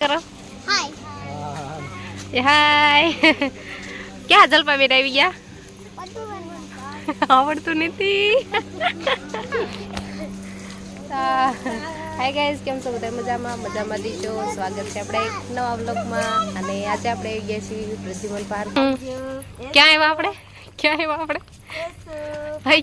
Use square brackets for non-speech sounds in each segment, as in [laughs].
કરો. હાય હાય ક્યાં જલપા બેન આવી ગયા? આવડતું નથી. હાય ગાઈઝ કેમ છો બધા? મજામાં? મજામાં દીજો સ્વાગત છે આપણે એક નવા બ્લોગમાં અને આજે આપણે આવી ગયા છીએ પ્રદ્યુમન પાર્ક. ક્યાં આવ્યા આપણે? ક્યાં આવ્યા આપણે? હઈ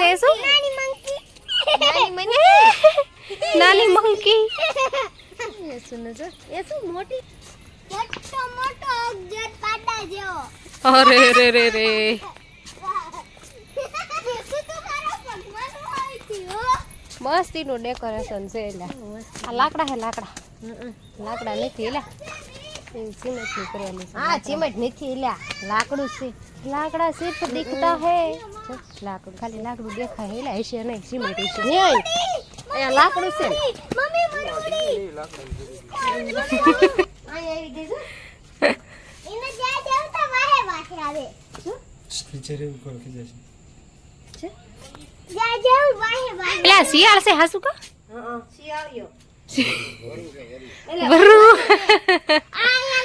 છે શું? નાની મંકી [laughs] [laughs] અરે રે રે રે મસ્તીનું ડેકોરેશન છે એટલે. આ લાકડા હે લાકડા. લાકડા નથી એટલે એવું કરેલું છે. હા સિમેન્ટ નથી એલા. લાકડું છે. લાકડા સિર્ફ દીખતા હે. જો, લાકડું. ખાલી લાકડું દેખાય એટલે હશે નહીં સિમેન્ટ હશે. નહીં અહીંયા લાકડું છે. મમ્મી મનોડી અહીંયા આવી ગઈ એને જ્યાં જાવ વાહે વાહે આવે. ખીચડી ઉપર ખીચે છે. જ્યાં જાવ વાહે વાહે પેલા શિયાળ છે હાસુ કા? હા શિયાળિયો બરું આયા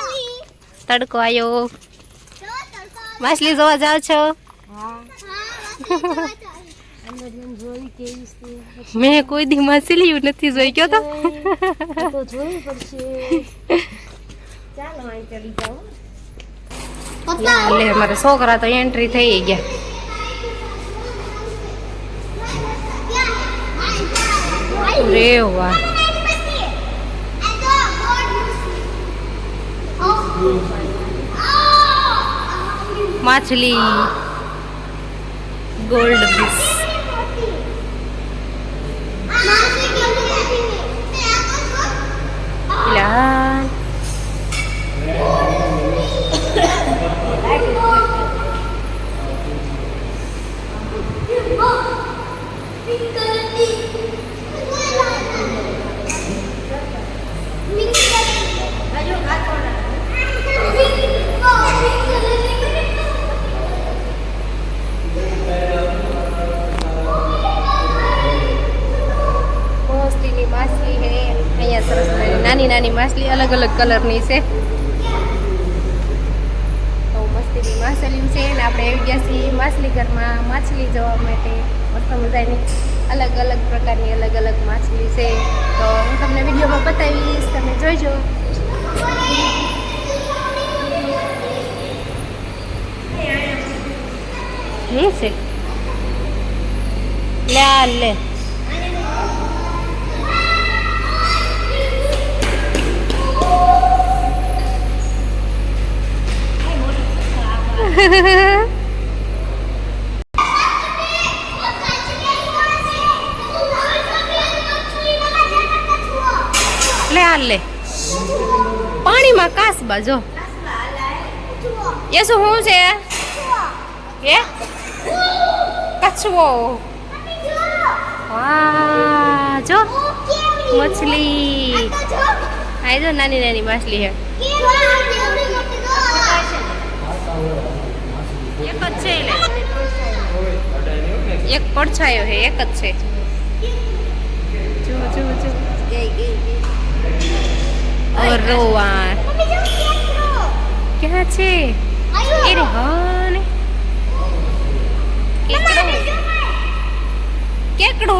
તડકો આવ્યો માછલી જોવા જાવ છો? મેં કોઈ દી માછલી નથી જોઈ ગયો તો? એટલે મારા છોકરા તો એન્ટ્રી થઈ ગયા. રે माछली Gold फिश Pink color. કલરની છે. તો મસ્તીની માછલી છે ને આપણે આવી ગયા છીએ માછલી ઘરમાં માછલી જોવા માટે મસ્ત મજાની અલગ અલગ પ્રકારની અલગ અલગ માછલી છે. તો હું તમને વિડીયોમાં બતાવીશ. તમે જોઈજો. શું છે. લે લે. લે આ લે પાણીમાં કાસબા જો એ શું શું છે હે કછવો વાહ જો મછલી આ જો નાની નાની માછલી હે એક જ છે એટલે એક પડછાયો છે એક જ છે. જો જો ક્યાં છે? એ રે હાને કેકડો. કેકડો.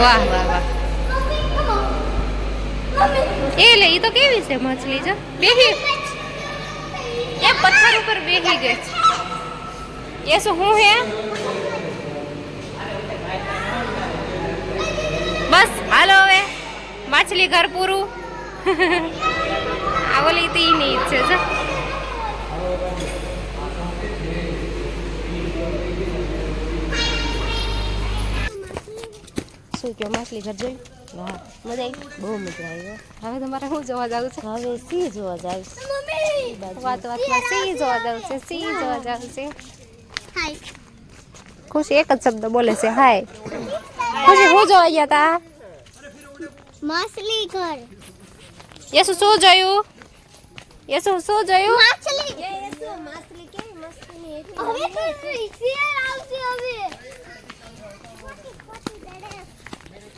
વાહ વાહ વાહ. એ લે એ તો કેવી છે માછલી, જો. બેહી. એ પથ્થર ઉપર બેહી ગઈ. એ શું, હું હે? બસ, હાલો હવે. માછલી ઘર પૂરું. [laughs] આ બોલી તો નહીં ઈચ્છે છે. શું કયો માછલી ઘર જોઈ વાહ મજા આવી બહુ મજા આવી હો. હવે તમારે શું જોવા જવું છે હવે સી જોવા જાય વાત વાતમાં સી જોવા જવું છે સી જોવા જવું છે હાય ખુશી એક જ શબ્દ બોલે છે હાય ખુશી હું જોવા ગયા તા માછલી ઘર યસુ શું જોયું યસુ શું જોયું માછલી માછલી કેવી મસ્તીની હવે તો શેર આવશે હવે ખોટી ખોટી દડે.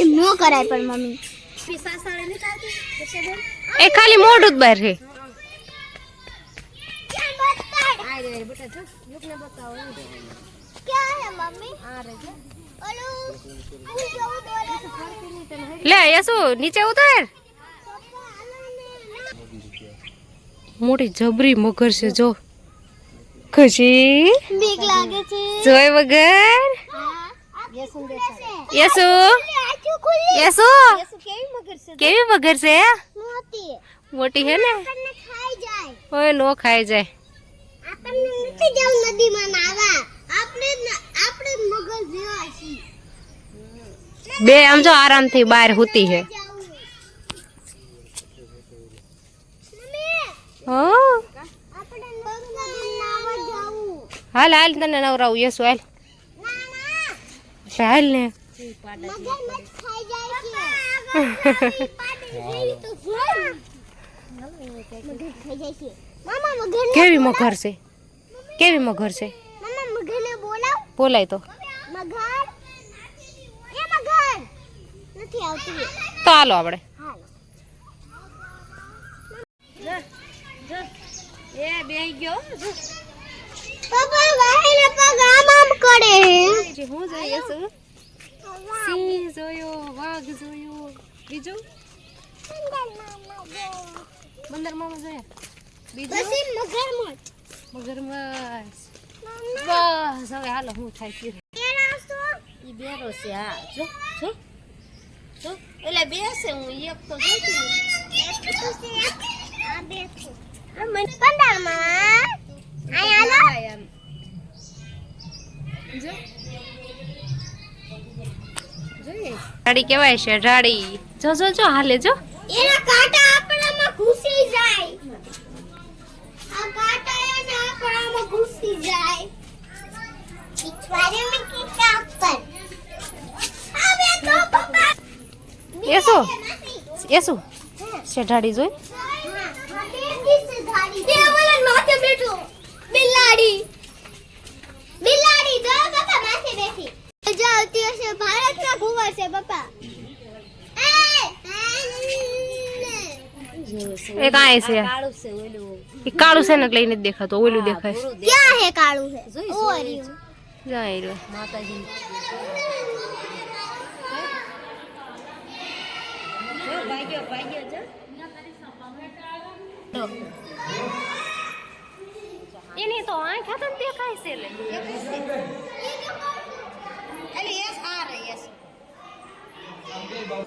એમ નો કરાય પણ મમ્મી. એ ખાલી મોઢું જ બહાર છે. આ રે બેટા જો યુગને બતાવો ક્યાં હે મમ્મી આ રે જો ઓલું હું જોઉં તો ઓલા લે યસુ નીચે ઉતાર? મોટી જબરી મગર છે જો. ખુશી? બીક લાગે છે. જોય વગર? યસુ યસુ? આચું ખુલી યસુ યસુ કેવી મગર છે કેવી મગર છે મોતી મોટી છે ને આપણને ખાઈ જાય ઓય નો ખાઈ જાય આપણને નથી જવું નદીમાં નાવા આપણે ન- આપણે જ મગર જેવા છીએ બે આમ જો આરામથી બહાર હુતી છે જાવું. મમ્મી હા આપણે નદીમાં નાવા જાવું હાલ હાલ તને નવરાવું યસુ હાલ ના ના હાલ ને મગરમચ્છ ખાઈ જાય છે પાડી જેવી તો જોઈ. મગર ખાઈ કેવી મગર છે? કેવી મગર છે? મામા બોલાય તો. મગર એ મગર નથી આવતી તો હાલો આપણે. એ બેહી ગયો પપ્પા વાહીને પગ આમ આમ કરે હું જોઈએ છું? સિંહ જોયો વાઘ જોયો. બીજું? બંદર મામા જોયા બીજું? મગરમચ્છ મગરમચ્છ બસ હવે હાલો હું થાય એના બેરો છે હા જો જો જો. એટલે બેસે હું એક તો જોતી ઢાળી કેવાય છે ઢાળી. જો જો જો હાલે જો. એના કાંટા આપણામાં ઘૂસી જાય. આ કાંટા એના આપણામાં ઘૂસી જાય. પિછવાડે મેં કિસ્સા ઉપર. આ તો પપ્પા એ શું એ શું છે ઢાળી જોઈ. માથે બેઠો. બિલાડી બિલાડી આવતી હશે ભારતના ભૂવા છે પપ્પા એ કાંઈ છે કાળું છે ઓલું એ કાળું છે ને એટલે એને જ દેખાતું ઓલું દેખાય પૂરું દેખાય. ક્યાં હે કાળું હે જોઈ, ઓ જોઈ. રહ્યું. જાય રહ્યો માતાજી જો ભાગ્યો ભાગ્યો જો એની તો આંખ હાથ જ દેખાય છે લે એટલે યસ 宝贝包。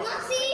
Masih.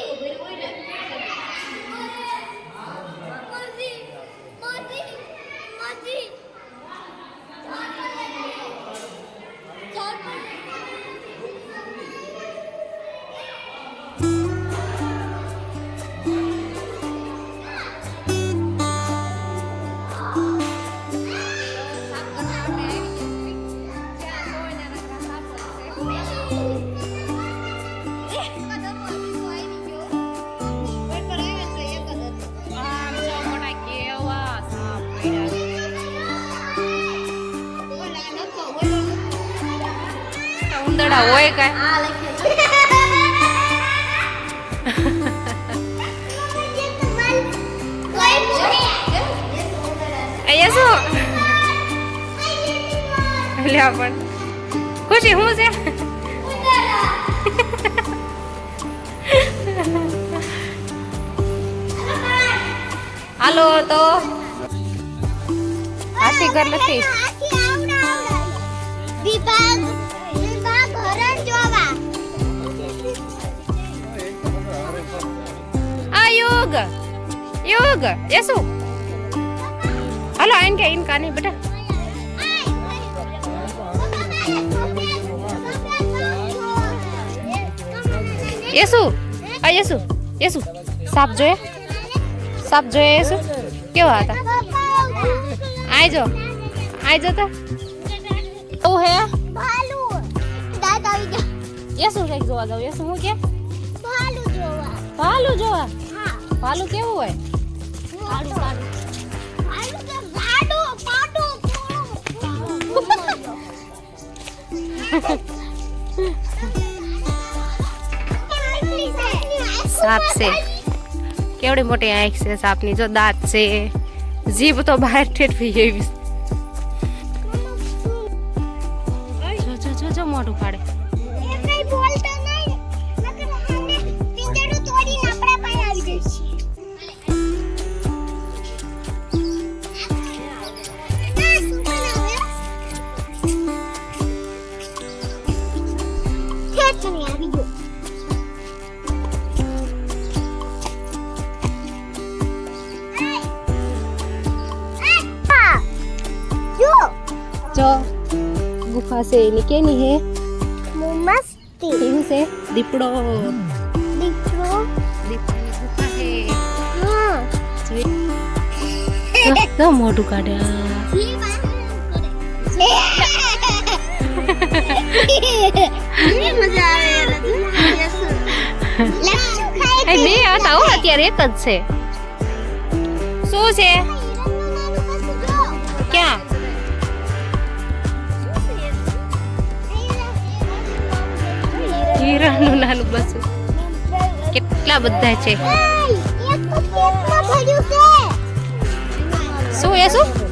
ઉંદરડા હોય કાંઈ અહીંયા શું લ્યા પણ ખુશી શું છે હાલો તો હાથી ઘર નથી વિભાગ આ યુગ યુગ એ શું હાલો આઈન કે ઇન કાની બેટા એ શું આ એ શું એ શું સાપ જોયે સાપ જોયે એ શું કેવા હતા આઈ જો આઈ જો તો ઓ હે ભાલુ દાંત આવી ગયા એ શું કઈક જોવા જાવ એ શું હું કે ભાલુ જોવા ભાલું જોવા હા ભાલું કેવું હોય ભાલુ ભાલુ ભાલુ તો ગાડો પાડો સાપ છે કેવડી મોટી આંખ છે સાપની જો દાંત છે જીભ તો બહાર ઠેઠવી એવી જો જો જો જો મોઢું ફાડે જો ગુફા છે એની કેની હે મસ્તી કેવું છે દીપડો દીપડો દીપડાની ગુફા છે હા તો મોઢું કાઢે આ. બે હતા હો અત્યારે એક જ છે શું છે હીરાનું નાનું બસ. કેટલા બધા છે. શું એ શું?